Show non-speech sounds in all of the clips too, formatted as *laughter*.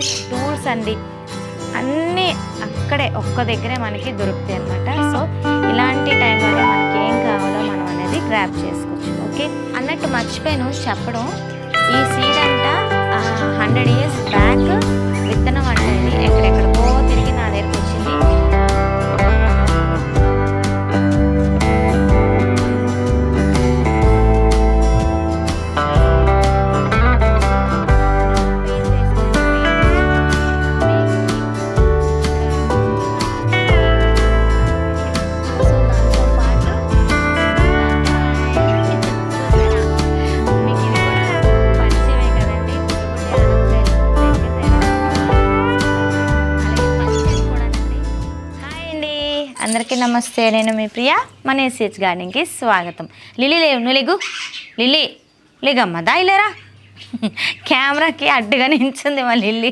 నచ్చిన టూల్స్ అండి. అన్నీ అక్కడే ఒక్క దగ్గరే మనకి దొరుకుతాయి అనమాట సో ఇలాంటి టైంలో మనకి ఏం కావాలో మనం అనేది గ్రాప్ చేసుకోవచ్చు ఓకే? అన్నట్టు మర్చిపోయాను చెప్పడం. ఈ సీడ్ అంట హండ్రెడ్ ఇయర్స్ బ్యాక్ విత్తనం అంటే ఎక్కడెక్కడికో తిరిగి నా దగ్గరకు వచ్చింది. నమస్తే నేను మీ ప్రియ మన ఎస్హెచ్ గార్డెన్కి స్వాగతం. లిలీ లేవు నువ్వు లేగు. లిలీ లేగమ్మ దా కెమెరాకి అడ్డుగా నించుంది మా లిల్లీ.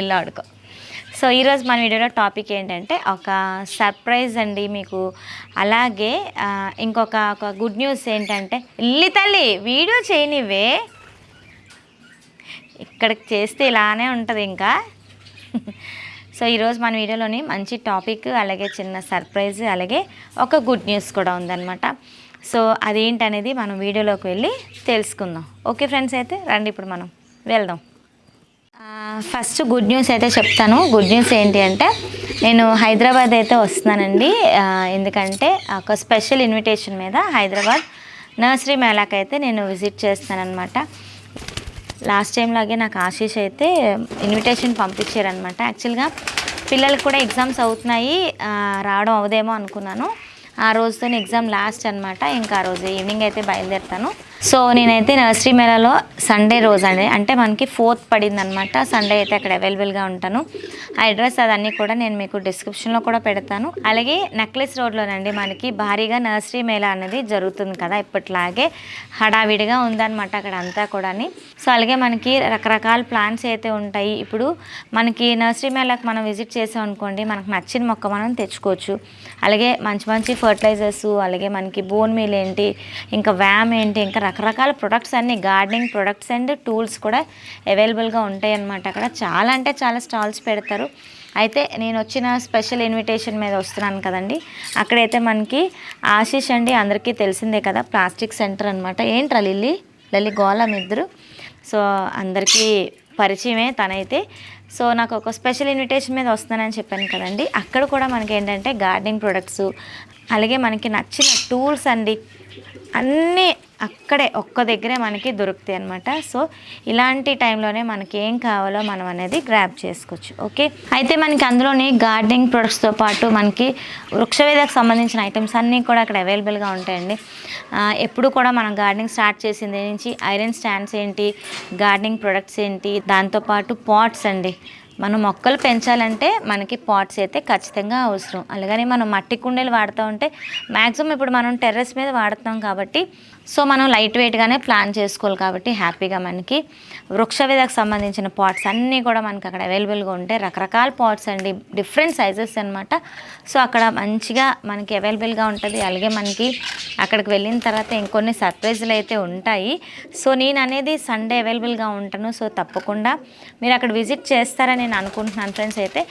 ఇల్లు ఆడుకో. సో ఈరోజు మన వీడియోలో టాపిక్ ఏంటంటే ఒక సర్ప్రైజ్ అండి మీకు. అలాగే ఇంకొక ఒక గుడ్ న్యూస్ ఏంటంటే ఇల్లి తల్లి వీడియో చేయనివే. ఇక్కడికి చేస్తే ఇలానే ఉంటుంది ఇంకా. సో ఈరోజు మన వీడియోలోని మంచి టాపిక్ అలాగే చిన్న సర్ప్రైజ్ అలాగే ఒక గుడ్ న్యూస్ కూడా ఉందన్నమాట. సో అదేంటనేది మనం వీడియోలోకి వెళ్ళి తెలుసుకుందాం. ఓకే ఫ్రెండ్స్ అయితే రండి ఇప్పుడు మనం వెళ్దాం. ఫస్ట్ గుడ్ న్యూస్ అయితే చెప్తాను. గుడ్ న్యూస్ ఏంటి అంటే నేను హైదరాబాద్ అయితే వస్తున్నానండి. ఎందుకంటే ఒక స్పెషల్ ఇన్విటేషన్ మీద హైదరాబాద్ నర్సరీ మేళాకైతే అయితే నేను విజిట్ చేస్తానన్నమాట లాస్ట్ టైం లాగే నాకు ఆశీష్ అయితే ఇన్విటేషన్ పంపించారనమాట యాక్చువల్గా పిల్లలకు కూడా ఎగ్జామ్స్ అవుతున్నాయి రావడం అవదేమో అనుకున్నాను. ఆ రోజుతో ఎగ్జామ్ లాస్ట్ అనమాట ఇంకా ఆ రోజు ఈవినింగ్ అయితే బయలుదేరుతాను. సో నేనైతే నర్సరీ మేళాలో సండే రోజు అండి అంటే మనకి ఫోర్త్ పడింది అనమాట సండే అయితే అక్కడ అవైలబుల్గా ఉంటాను. ఆ అడ్రస్ అదన్నీ కూడా నేను మీకు డిస్క్రిప్షన్లో కూడా పెడతాను. అలాగే నెక్లెస్ రోడ్లోనండి మనకి భారీగా నర్సరీ మేళా అనేది జరుగుతుంది కదా ఇప్పట్లాగే. హడావిడిగా ఉందన్నమాట అక్కడ అంతా కూడా సో అలాగే మనకి రకరకాల ప్లాంట్స్ అయితే ఉంటాయి. ఇప్పుడు మనకి నర్సరీ మేళాకి మనం విజిట్ చేసాం అనుకోండి మనకు నచ్చిన మొక్క మనం తెచ్చుకోవచ్చు. అలాగే మంచి మంచి ఫర్టిలైజర్స్ అలాగే మనకి బోన్ మీల్ ఏంటి ఇంకా వ్యామ్ ఏంటి ఇంకా రకరకాల ప్రొడక్ట్స్ అన్ని గార్డెనింగ్ ప్రొడక్ట్స్ అండ్ టూల్స్ కూడా అవైలబుల్గా ఉంటాయి అన్నమాట అక్కడ. చాలా అంటే చాలా స్టాల్స్ పెడతారు. అయితే నేను వచ్చిన స్పెషల్ ఇన్విటేషన్ మీద వస్తున్నాను కదండి. అక్కడైతే మనకి ఆశీష్ అండి అందరికీ తెలిసిందే కదా ప్లాస్టిక్ సెంటర్ అనమాట ఏంట్రా లిల్లీ? లలి గోళం ఇద్దరు? సో అందరికీ పరిచయమే తనైతే. సో నాకు ఒక స్పెషల్ ఇన్విటేషన్ మీద వస్తున్నానని చెప్పాను కదండి. అక్కడ కూడా మనకి ఏంటంటే గార్డెనింగ్ ప్రొడక్ట్స్ అలాగే మనకి నచ్చిన టూల్స్ అండి. అన్నీ అక్కడే ఒక్క దగ్గరే మనకి దొరుకుతాయి అనమాట సో ఇలాంటి టైంలోనే మనకి ఏం కావాలో మనం అనేది గ్రాప్ చేసుకోవచ్చు. ఓకే? అయితే మనకి అందులోని గార్డెనింగ్ ప్రొడక్ట్స్తో పాటు మనకి వృక్షవేదకు సంబంధించిన ఐటమ్స్ అన్నీ కూడా అక్కడ అవైలబుల్గా ఉంటాయండి. ఎప్పుడు కూడా మనం గార్డెనింగ్ స్టార్ట్ చేసింది నుంచి ఐరన్ స్టాండ్స్ ఏంటి గార్డెనింగ్ ప్రొడక్ట్స్ ఏంటి దాంతోపాటు పాట్స్ అండి. మనం మొక్కలు పెంచాలంటే మనకి పాట్స్ అయితే ఖచ్చితంగా అవసరం. అలాగని మనం మట్టి కుండీలు వాడుతూ ఉంటే మ్యాక్సిమం ఇప్పుడు మనం టెర్రస్ మీద వాడుతున్నాం కాబట్టి సో మనం లైట్ వెయిట్గానే ప్లాన్ చేసుకోవాలి కాబట్టి హ్యాపీగా మనకి వృక్షవేదకు సంబంధించిన పాట్స్ అన్నీ కూడా మనకి అక్కడ అవైలబుల్గా ఉంటాయి రకరకాల పాట్స్ అండి డిఫరెంట్ సైజెస్ అనమాట సో అక్కడ మంచిగా మనకి అవైలబుల్గా ఉంటుంది. అలాగే మనకి అక్కడికి వెళ్ళిన తర్వాత ఇంకొన్ని సర్ప్రైజులు అయితే ఉంటాయి. సో నేను అనేది సండే అవైలబుల్గా ఉంటాను. సో తప్పకుండా మీరు అక్కడ విజిట్ చేస్తారని నేను అనుకుంటున్నాను ఫ్రెండ్స్ అయితే.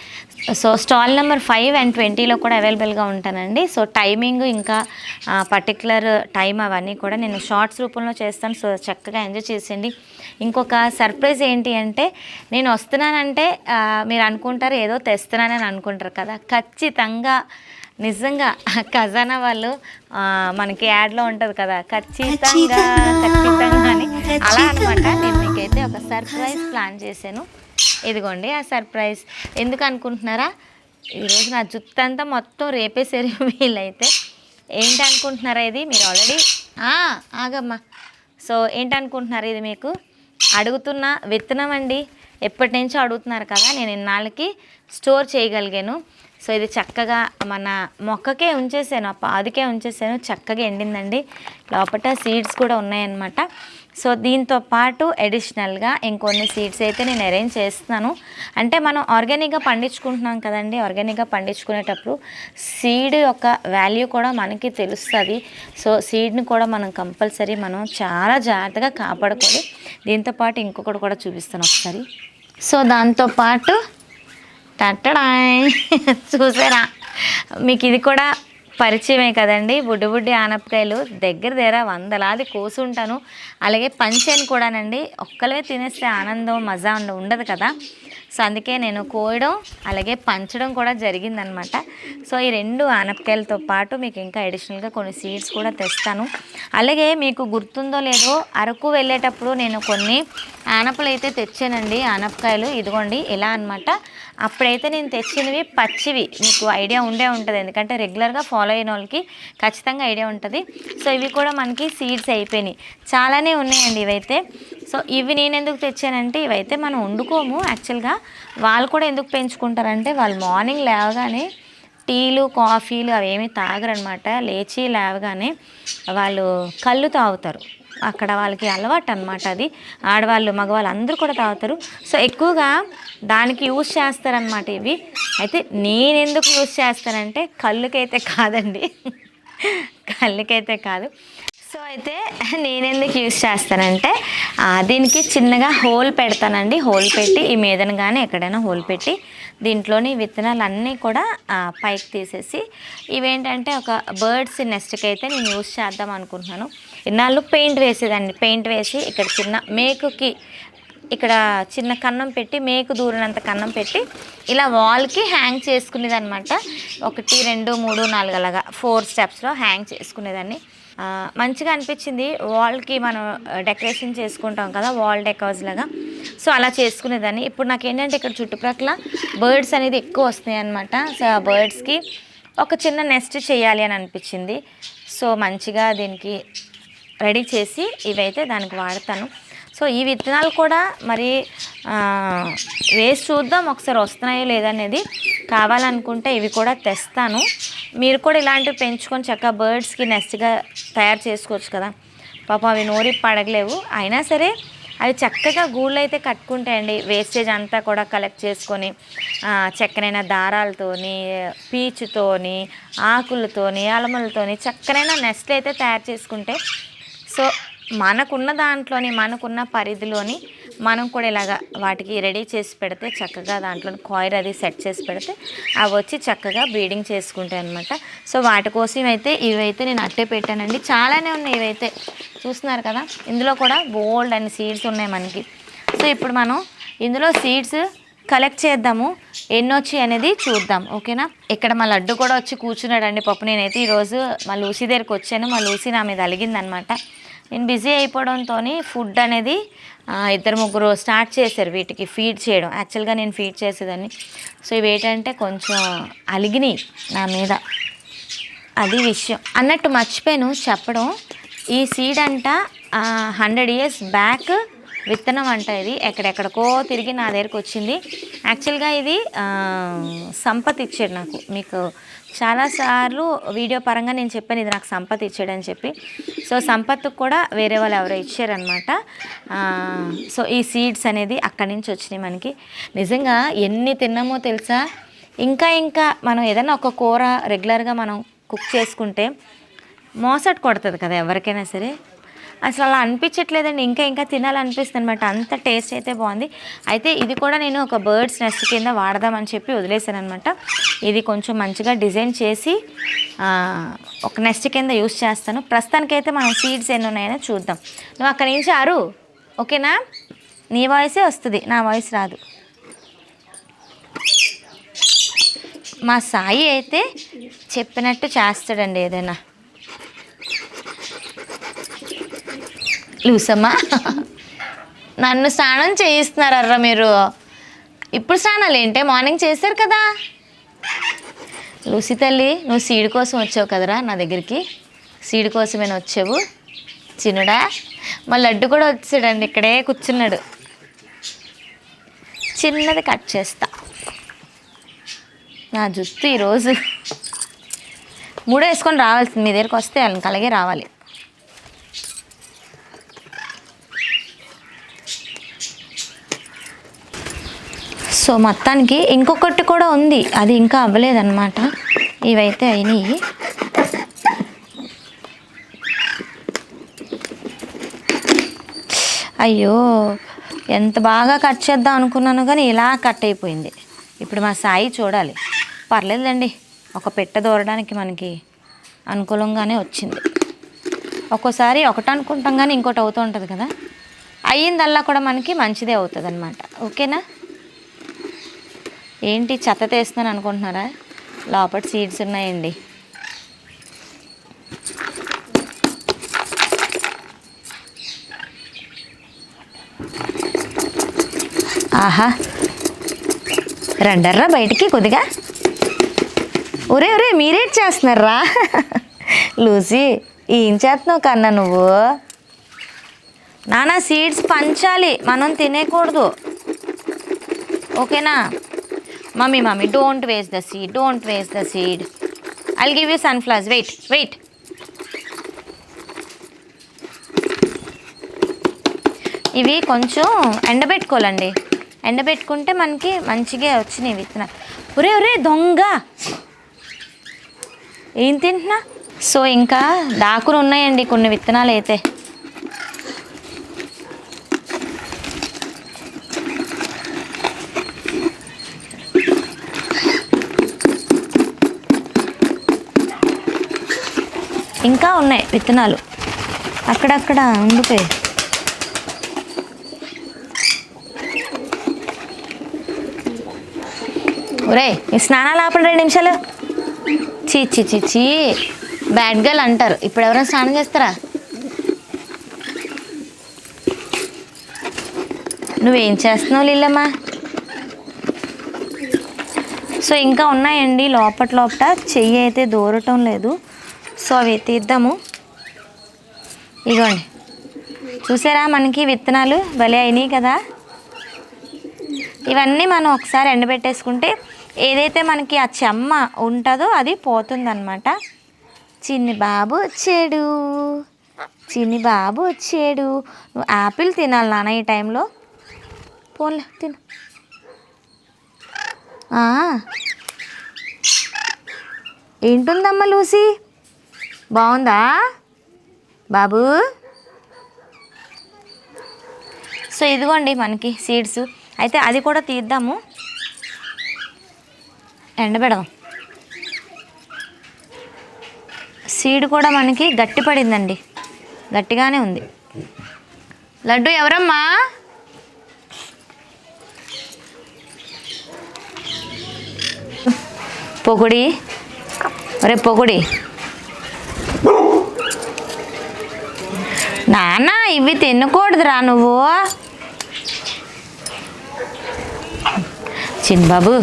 So stall number five and ట్వంటీలో కూడా అవైలబుల్గా ఉంటానండి. సో టైమింగ్ ఇంకా పర్టికులర్ టైం అవన్నీ కూడా నేను షార్ట్స్ రూపంలో చేస్తాను సో చక్కగా ఎంజాయ్ చేసేయండి. ఇంకొక సర్ప్రైజ్ ఏంటి అంటే నేను వస్తున్నానంటే మీరు అనుకుంటారు ఏదో తెస్తున్నానని అనుకుంటారు కదా. ఖచ్చితంగా నిజంగా ఖజానా వాళ్ళు మనకి యాడ్లో ఉంటుంది కదా ఖచ్చితంగా ఖచ్చితంగా అని అలా అనమాట నేను మీకైతే ఒక సర్ప్రైజ్ ప్లాన్ చేశాను. ఇదిగోండి ఆ సర్ప్రైజ్. ఎందుకు అనుకుంటున్నారా? ఈరోజు నా జుత్తు అంతా మొత్తం రేపేసారు వీళ్ళైతే ఏంటి అనుకుంటున్నారా ఇది? మీరు ఆల్రెడీ ఆగమ్మా. సో ఏంటనుకుంటున్నారు ఇది మీకు? అడుగుతున్న విత్తనం అండి. ఎప్పటి నుంచో అడుగుతున్నారు కదా నేను ఇన్నాళ్ళకి స్టోర్ చేయగలిగాను. సో ఇది చక్కగా మన మొక్కకే ఉంచేసాను. ఆ పాదుకే ఉంచేసాను. చక్కగా ఎండిందండి. లోపల సీడ్స్ కూడా ఉన్నాయన్నమాట. సో దీంతో పాటు అడిషనల్గా ఇంకొన్ని సీడ్స్ అయితే నేను అరేంజ్ చేస్తున్నాను. అంటే మనం ఆర్గానిక్గా పండించుకుంటున్నాం కదండి. ఆర్గానిక్గా పండించుకునేటప్పుడు సీడ్ యొక్క వాల్యూ కూడా మనకి తెలుస్తుంది. సో సీడ్ని కూడా మనం కంపల్సరీ మనం చాలా జాగ్రత్తగా కాపాడుకోవాలి దీంతో పాటు ఇంకొకటి కూడా చూపిస్తాను ఒకసారి. సో దాంతోపాటు టట్టడాయ్. చూసారా? మీకు ఇది కూడా పరిచయమే కదండి. బుడ్డి బుడ్డి ఆనపకాయలు దగ్గర దగ్గర వందలాది కోసుంటాను. అలాగే పంచాను కూడానండి. ఒక్కలే తినేస్తే ఆనందం మజా ఉండ ఉండదు కదా. సో అందుకే నేను కోయడం అలాగే పంచడం కూడా జరిగిందనమాట. సో ఈ రెండు ఆనపకాయలతో పాటు మీకు ఇంకా అడిషనల్గా కొన్ని సీడ్స్ కూడా తెస్తాను. అలాగే మీకు గుర్తుందో లేదో అరకు వెళ్ళేటప్పుడు నేను కొన్ని ఆనపలు అయితే తెచ్చానండి. ఆనపకాయలు ఇదిగోండి ఇలా అనమాట అప్పుడైతే నేను తెచ్చినవి పచ్చివి. మీకు ఐడియా ఉండే ఉంటుంది. ఎందుకంటే రెగ్యులర్గా ఫాలో అయిన వాళ్ళకి ఖచ్చితంగా ఐడియా ఉంటుంది. సో ఇవి కూడా మనకి సీడ్స్ అయిపోయినాయి. చాలానే ఉన్నాయండి ఇవైతే. సో ఇవి నేను ఎందుకు తెచ్చానంటే ఇవైతే మనం వండుకోము. యాక్చువల్గా వాళ్ళు కూడా ఎందుకు పెంచుకుంటారంటే వాళ్ళు మార్నింగ్ లేవగానే టీలు కాఫీలు అవేమీ తాగరనమాట. లేచి లేవగానే వాళ్ళు కళ్ళు తాగుతారు. అక్కడ వాళ్ళకి అలవాటు అనమాట అది. ఆడవాళ్ళు మగవాళ్ళు అందరూ కూడా తాగుతారు. సో ఎక్కువగా దానికి యూజ్ చేస్తారనమాట ఇవి. అయితే నేను ఎందుకు యూజ్ చేస్తానంటే కళ్ళుకైతే కాదండి. *laughs* కళ్ళకైతే కాదు. సో అయితే నేను ఎందుకు యూస్ చేస్తానంటే దీనికి చిన్నగా హోల్ పెడతానండి. హోల్ పెట్టి ఈ మీదన కానీ ఎక్కడైనా హోల్ పెట్టి దీంట్లోని విత్తనాలు అన్నీ కూడా పైకి తీసేసి ఇవేంటంటే ఒక బర్డ్స్ నెస్ట్కి అయితే నేను యూస్ చేద్దాం అనుకుంటున్నాను. ఇన్నాళ్ళు పెయింట్ వేసేదండి పెయింట్ వేసి ఇక్కడ చిన్న మేకుకి ఇక్కడ చిన్న కన్నం పెట్టి మేకు దూరినంత కన్నం పెట్టి ఇలా వాల్కి హ్యాంగ్ చేసుకునేది అనమాట ఒకటి రెండు మూడు నాలుగు అలాగా ఫోర్ స్టెప్స్లో హ్యాంగ్ చేసుకునేదాన్ని. మంచిగా అనిపించింది. వాల్కి మనం డెకరేషన్ చేసుకుంటాం కదా వాల్ డెకాజ్ లాగా. సో అలా చేసుకునేదాన్ని. ఇప్పుడు నాకు ఏంటంటే ఇక్కడ చుట్టుప్రక్కల బర్డ్స్ అనేది ఎక్కువ వస్తున్నాయి అనమాట సో ఆ బర్డ్స్కి ఒక చిన్న నెస్ట్ చేయాలి అని అనిపించింది. సో మంచిగా దీనికి రెడీ చేసి ఇవైతే దానికి వాడతాను. సో ఈ విత్తనాలు కూడా మరి వేసి చూద్దాం ఒకసారి వస్తున్నాయో లేదనేది కావాలనుకుంటే ఇవి కూడా తెస్తాను. మీరు కూడా ఇలాంటివి పెంచుకొని చక్కగా బర్డ్స్కి నెస్ట్గా తయారు చేసుకోవచ్చు కదా. పాపం అవి నోరి పడగలేవు. అయినా సరే అవి చక్కగా గూళ్ళు అయితే కట్టుకుంటాయండి. వేస్టేజ్ అంతా కూడా కలెక్ట్ చేసుకొని చక్కనైన దారాలతోని పీచుతోని ఆకులతోని అలమలతోని చక్కనైన నెస్ట్లు అయితే తయారు చేసుకుంటే. సో మనకున్న దాంట్లోని మనకున్న పరిధిలోని మనం కూడా ఇలాగ వాటికి రెడీ చేసి పెడితే చక్కగా దాంట్లో కాయిర్ అది సెట్ చేసి పెడితే అవి వచ్చి చక్కగా బ్రీడింగ్ చేసుకుంటాయి అనమాట సో వాటి కోసం అయితే ఇవైతే నేను అట్టే పెట్టానండి. చాలానే ఉన్నాయి ఇవైతే. చూస్తున్నారు కదా? ఇందులో కూడా బోల్డ్ అని సీడ్స్ ఉన్నాయి మనకి. సో ఇప్పుడు మనం ఇందులో సీడ్స్ కలెక్ట్ చేద్దాము. ఎన్ని వచ్చి అనేది చూద్దాం. ఓకేనా? ఇక్కడ మా లడ్డు కూడా వచ్చి కూర్చున్నాడండి. పప్పు నేనైతే ఈరోజు మా లూసీ దగ్గరికి వచ్చాను. మా లూసీ నా మీద అలిగిందనమాట నేను బిజీ అయిపోవడంతో ఫుడ్ అనేది ఇద్దరు ముగ్గురు స్టార్ట్ చేశారు వీటికి ఫీడ్ చేయడం. యాక్చువల్గా నేను ఫీడ్ చేసేదాన్ని. సో ఇవి ఏంటంటే కొంచెం అలిగినాయి నా మీద. అది విషయం. అన్నట్టు మర్చిపోయాను చెప్పడం. ఈ సీడ్ అంట హండ్రెడ్ ఇయర్స్ బ్యాక్ విత్తనం అంట ఇది. ఎక్కడెక్కడికో తిరిగి నా దగ్గరకు వచ్చింది యాక్చువల్గా ఇది సంపత్ ఇచ్చాడు నాకు. మీకు చాలాసార్లు వీడియో పరంగా నేను చెప్పాను ఇది నాకు సంపత్ ఇచ్చాడని చెప్పి. సో సంపత్కు కూడా వేరే వాళ్ళు ఎవరో ఇచ్చారనమాట సో ఈ సీడ్స్ అనేది అక్కడి నుంచి వచ్చినాయి మనకి. నిజంగా ఎన్ని తిన్నామో తెలుసా? ఇంకా ఇంకా మనం ఏదైనా ఒక కూర రెగ్యులర్గా మనం కుక్ చేసుకుంటే మోసట్ కొడుతుంది కదా ఎవరికైనా సరే. అసలు అలా అనిపించట్లేదండి. ఇంకా ఇంకా తినాలనిపిస్తుంది అనమాట అంత టేస్ట్ అయితే బాగుంది. అయితే ఇది కూడా నేను ఒక బర్డ్స్ నెస్ట్ కింద వాడదామని చెప్పి వదిలేసాను అనమాట ఇది కొంచెం మంచిగా డిజైన్ చేసి ఒక నెస్ట్ కింద యూస్ చేస్తాను. ప్రస్తుతానికైతే మనం సీడ్స్ ఎన్ని ఉన్నాయని చూద్దాం. నువ్వు అక్కడి నుంచి అరు ఓకేనా? నీ వాయిసే వస్తుంది. నా వాయిస్ రాదు. మా సాయి అయితే చెప్పినట్టు చేస్తాడండి ఏదైనా. లూసమ్మా? నన్ను స్నానం చేయిస్తున్నారర్రా మీరు. ఇప్పుడు స్నానాలు ఏంటే? మార్నింగ్ చేశారు కదా. లూసి తల్లి నువ్వు సీడ్ కోసం వచ్చావు కదరా నా దగ్గరికి. సీడ్ కోసమేనా వచ్చావు. చిన్నడా మా లడ్డు కూడా వచ్చాడండి ఇక్కడే కూర్చున్నాడు. చిన్నది కట్ చేస్తా. నా జుత్తు ఈరోజు. మూడు వేసుకొని రావాల్సింది మీ దగ్గరికి వస్తే వాళ్ళకి అలాగే రావాలి. సో మొత్తానికి ఇంకొకటి కూడా ఉంది. అది ఇంకా అవ్వలేదన్నమాట. ఇవైతే అయినాయి. అయ్యో ఎంత బాగా కట్ చేద్దాం అనుకున్నాను కానీ ఇలా కట్ అయిపోయింది. ఇప్పుడు మా సాయి చూడాలి. పర్లేదులేండి. ఒక పెట్టె దూరడానికి మనకి అనుకూలంగానే వచ్చింది. ఒక్కోసారి ఒకటి అనుకుంటాం కానీ ఇంకోటి అవుతూ ఉంటుంది కదా. అయ్యిందల్లా కూడా మనకి మంచిదే అవుతుంది అనమాట ఓకేనా? ఏంటి చెత్త తీస్తున్నాను అనుకుంటున్నారా? లోపల సీడ్స్ ఉన్నాయండి. ఆహా. రండర్రా బయటికి కొద్దిగా. ఒరే ఒరే మీరేం చేస్తున్నారా? లూసీ ఏం చేస్తున్నావు కన్నా నువ్వు? నానా సీడ్స్ పంచాలి. మనం తినేకూడదు. ఓకేనా? Mummy mummy don't waste the seed don't waste the seed I'll give you sunflowers wait wait ఇవి కొంచెం ఎండబెట్టుకోవాలండి. ఎండబెట్టుకుంటే మనకి మంచిగా వచ్చినాయి విత్తనాలు. ఒరే ఒరే దొంగ! ఏం తింటున్నా? సో ఇంకా దాకులు ఉన్నాయండి కొన్ని విత్తనాలు అయితే ఇంకా ఉన్నాయి విత్తనాలు. అక్కడక్కడ ఉండిపోయి. ఒరే ఈ స్నానాలు ఆపండి రెండు నిమిషాలు. చీ చీ చీ చీ బ్యాడ్ గర్ల్ అంటారు. ఇప్పుడు ఎవరైనా స్నానం చేస్తారా? నువ్వేం చేస్తున్నావు లీలమ్మా? సో ఇంకా ఉన్నాయండి లోపట లోపట. చెయ్యి అయితే దూరటం లేదు. సో అవి తీద్దాము. ఇగోండి. చూసారా మనకి విత్తనాలు భలే అయినాయి కదా? ఇవన్నీ మనం ఒకసారి ఎండబెట్టేసుకుంటే ఏదైతే మనకి ఆ చెమ్మ ఉంటుందో అది పోతుందన్నమాట. చిన్ని బాబు వచ్చాడు. చిన్ని బాబు వచ్చాడు. నువ్వు యాపిల్ తినాలి నాన్న ఈ టైంలో. పోన్లే తిను. ఏంటుందమ్మా లూసీ? బాగుందా? బాబు? సో ఇదిగోండి మనకి సీడ్స్. అయితే అది కూడా తీద్దాము. ఎండబెడదాం. సీడ్ కూడా మనకి గట్టి పడిందండి. గట్టిగానే ఉంది. లడ్డు ఎవరమ్మా? పొగుడి. ఒరే పొగుడి. నాన్న ఇవి తినకూడదురా నువ్వు. చిన్నబాబు.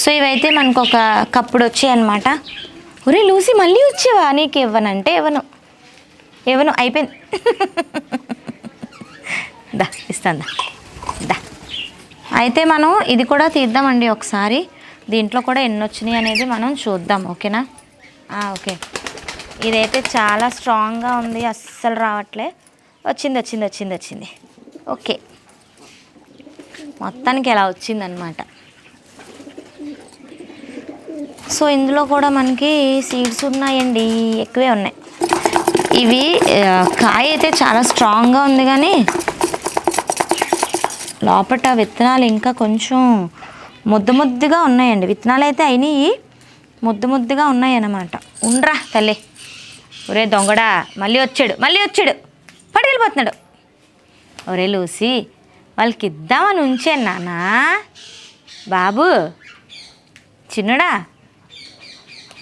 సో ఇవైతే మనకు ఒక కప్పుడు వచ్చాయి అనమాట ఒరే లూసి మళ్ళీ వచ్చేవా? నీకు ఇవ్వనంటే ఇవ్వను. ఇవ్వను అయిపోయింది. దా ఇస్తాను దా. దా. అయితే మనం ఇది కూడా తీద్దామండి ఒకసారి. దీంట్లో కూడా ఎన్ని వచ్చినాయి అనేది మనం చూద్దాం ఓకేనా? ఓకే. ఇదైతే చాలా స్ట్రాంగ్గా ఉంది అస్సలు రావట్లే. వచ్చింది వచ్చింది వచ్చింది వచ్చింది. ఓకే. మొత్తానికి ఎలా వచ్చిందనమాట సో ఇందులో కూడా మనకి సీడ్స్ ఉన్నాయండి ఎక్కువే ఉన్నాయి. ఇవి కాయ అయితే చాలా స్ట్రాంగ్గా ఉంది కానీ లోపల విత్తనాలు ఇంకా కొంచెం ముద్ద ముద్దుగా ఉన్నాయండి. విత్తనాలు అయితే అయినాయి ముద్దు ముద్దుగా ఉన్నాయి అన్నమాట ఉండ్రా తల్లి. ఒరే దొంగడా మళ్ళీ వచ్చాడు మళ్ళీ వచ్చాడు. పట్టుకెళ్ళిపోతున్నాడు ఒరే లూసి వాళ్ళకి ఇద్దామని ఉంచాను నాన్న. బాబు చిన్నడా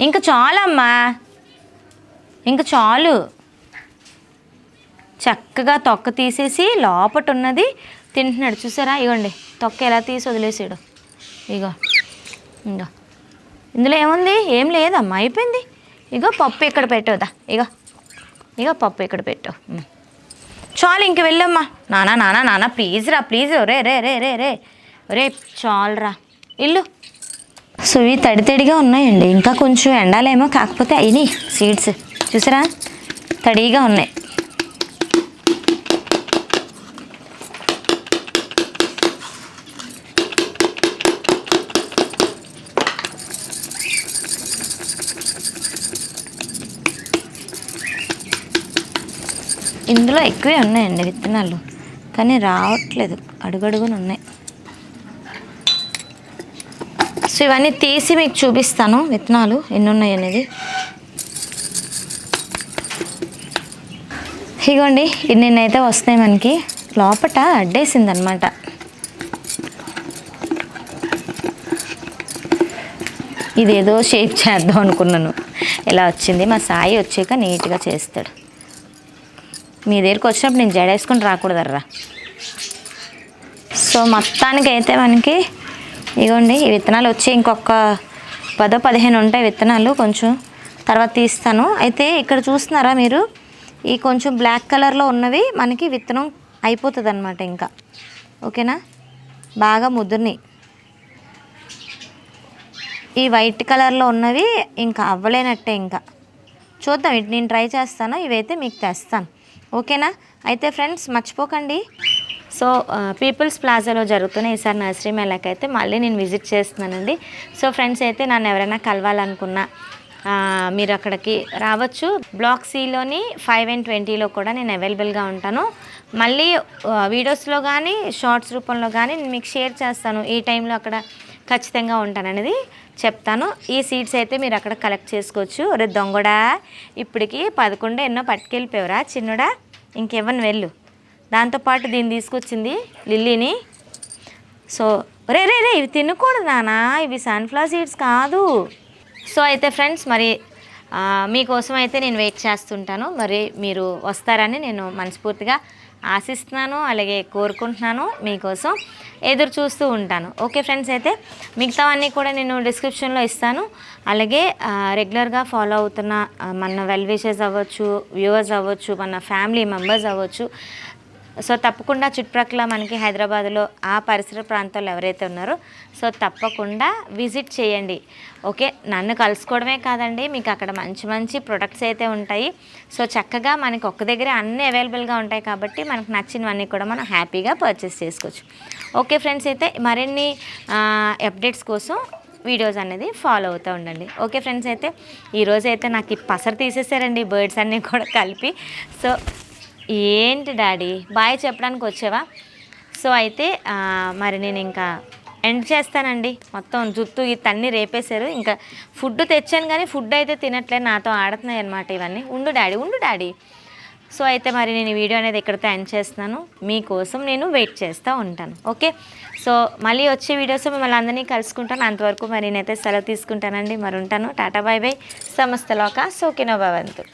ఇంక చాలమ్మా. ఇంక చాలు. చక్కగా తొక్క తీసేసి లోపట ఉన్నది తింటున్నాడు. చూసారా? ఇగోండి తొక్క ఎలా తీసి వదిలేసాడు. ఇగో ఇంగో. ఇందులో ఏముంది? ఏం లేదమ్మా అయిపోయింది. ఇగో పప్పు ఇక్కడ పెట్టవుదా ఇగో. ఇగో పప్పు ఇక్కడ పెట్టు. చాలు ఇంక వెళ్ళమ్మా. నానా నానా నానా ప్లీజ్ రా ప్లీజ్ రే. రే రే రే రే రే. చాలురా ఇల్లు. సో ఇవి తడి తడిగా ఉన్నాయండి. ఇంకా కొంచెం ఎండాలేమో కాకపోతే అయినాయి సీడ్స్. చూసారా? తడిగా ఉన్నాయి. ఇందులో ఎక్కువే ఉన్నాయండి విత్తనాలు కానీ రావట్లేదు. అడుగడుగున ఉన్నాయి. సో ఇవన్నీ తీసి మీకు చూపిస్తాను విత్తనాలు ఎన్ని ఉన్నాయి అనేది. ఇగోండి నిన్నైతే వస్తున్నాయి మనకి. లోపట అడ్డేసింది అనమాట ఇదేదో షేప్ చేద్దాం అనుకున్నాను. ఇలా వచ్చింది. మా సాయి వచ్చాక నీట్గా చేస్తాడు. మీ దగ్గరికి వచ్చినప్పుడు నేను జడేసుకుని రాకూడదర్రా సో మొత్తానికి అయితే మనకి ఇగోండి ఈ విత్తనాలు వచ్చి ఇంకొక పదో పదిహేను ఉంటాయి విత్తనాలు కొంచెం తర్వాత తీస్తాను. అయితే ఇక్కడ చూస్తున్నారా మీరు? ఈ కొంచెం బ్లాక్ కలర్లో ఉన్నవి మనకి విత్తనం అయిపోతుంది అనమాట ఇంకా. ఓకేనా? బాగా ముదుర్ని. ఈ వైట్ కలర్లో ఉన్నవి ఇంకా అవ్వలేనట్టే ఇంకా. చూద్దాం ఇటు నేను ట్రై చేస్తాను ఇవైతే మీకు తెస్తాను. ఓకేనా? అయితే ఫ్రెండ్స్ మర్చిపోకండి. సో పీపుల్స్ ప్లాజాలో జరుగుతున్న ఈసారి నర్సరీ మేళకైతే మళ్ళీ నేను విజిట్ చేస్తున్నానండి. సో ఫ్రెండ్స్ అయితే నన్ను ఎవరైనా కలవాలనుకున్నా మీరు అక్కడికి రావచ్చు. బ్లాక్ సిలోని ఫైవ్ అండ్ ట్వంటీలో కూడా నేను అవైలబుల్గా ఉంటాను. మళ్ళీ వీడియోస్లో కానీ షార్ట్స్ రూపంలో కానీ నేను మీకు షేర్ చేస్తాను. ఈ టైంలో అక్కడ ఖచ్చితంగా ఉంటాననేది. చెప్తాను. ఈ సీడ్స్ అయితే మీరు అక్కడ కలెక్ట్ చేసుకోవచ్చు. రే దొంగడా ఇప్పటికి పదకొండు ఎన్నో పట్టుకెళ్ళిపోయావురా చిన్నడా. ఇంకెవరిని వెళ్ళు. దాంతోపాటు దీన్ని తీసుకొచ్చింది లిల్లీని. సో రే రే రే ఇవి తినకూడదు నానా ఇవి సన్ఫ్లవర్ సీడ్స్ కాదు. సో అయితే ఫ్రెండ్స్ మరి మీకోసం అయితే నేను వెయిట్ చేస్తుంటాను. మరి మీరు వస్తారని నేను మనస్ఫూర్తిగా ఆశిస్తున్నాను అలాగే కోరుకుంటున్నాను మీకోసం ఎదురు చూస్తూ ఉంటాను. ఓకే ఫ్రెండ్స్ అయితే మిగతావన్నీ కూడా నేను డిస్క్రిప్షన్లో ఇస్తాను. అలాగే రెగ్యులర్గా ఫాలో అవుతున్న మన వెల్విషర్స్ అవ్వచ్చు వ్యూవర్స్ అవ్వచ్చు మన ఫ్యామిలీ మెంబర్స్ అవ్వచ్చు సో తప్పకుండా చుట్టుప్రక్కల మనకి హైదరాబాద్లో ఆ పరిసర ప్రాంతాల్లో ఎవరైతే ఉన్నారో సో తప్పకుండా విజిట్ చేయండి. ఓకే? నన్ను కలుసుకోవడమే కాదండి మీకు అక్కడ మంచి మంచి ప్రొడక్ట్స్ అయితే ఉంటాయి. సో చక్కగా మనకి ఒక్క దగ్గరే అన్నీ అవైలబుల్గా ఉంటాయి కాబట్టి మనకు నచ్చినవన్నీ కూడా మనం హ్యాపీగా పర్చేస్ చేసుకోవచ్చు. ఓకే ఫ్రెండ్స్ అయితే మరిన్ని అప్డేట్స్ కోసం వీడియోస్ అనేది ఫాలో అవుతూ ఉండండి. ఓకే ఫ్రెండ్స్ అయితే ఈరోజు అయితే నాకు ఈ పసరు తీసేసారండి బర్డ్స్ అన్నీ కూడా కలిపి. సో ఏంటి డాడీ? బాయ్ చెప్పడానికి వచ్చావా? సో అయితే మరి నేను ఇంకా ఎండ్ చేస్తానండి. మొత్తం జుత్తు ఈ తన్ని రేపేశారు. ఇంకా ఫుడ్ తెచ్చాను కానీ ఫుడ్ అయితే తినట్లేదు. నాతో ఆడుతున్నాయి అనమాట ఇవన్నీ. ఉండు డాడీ ఉండు డాడీ. సో అయితే మరి నేను ఈ వీడియో అనేది ఇక్కడితో ఎండ్ చేస్తున్నాను. మీకోసం నేను వెయిట్ చేస్తూ ఉంటాను. ఓకే? సో మళ్ళీ వచ్చే వీడియోస్ మిమ్మల్ని అందరినీ కలుసుకుంటాను. అంతవరకు మరి నేనైతే సెలవు తీసుకుంటానండి. మరి ఉంటాను. Tata bye bye. సమస్త లోక సోకినో భవంతు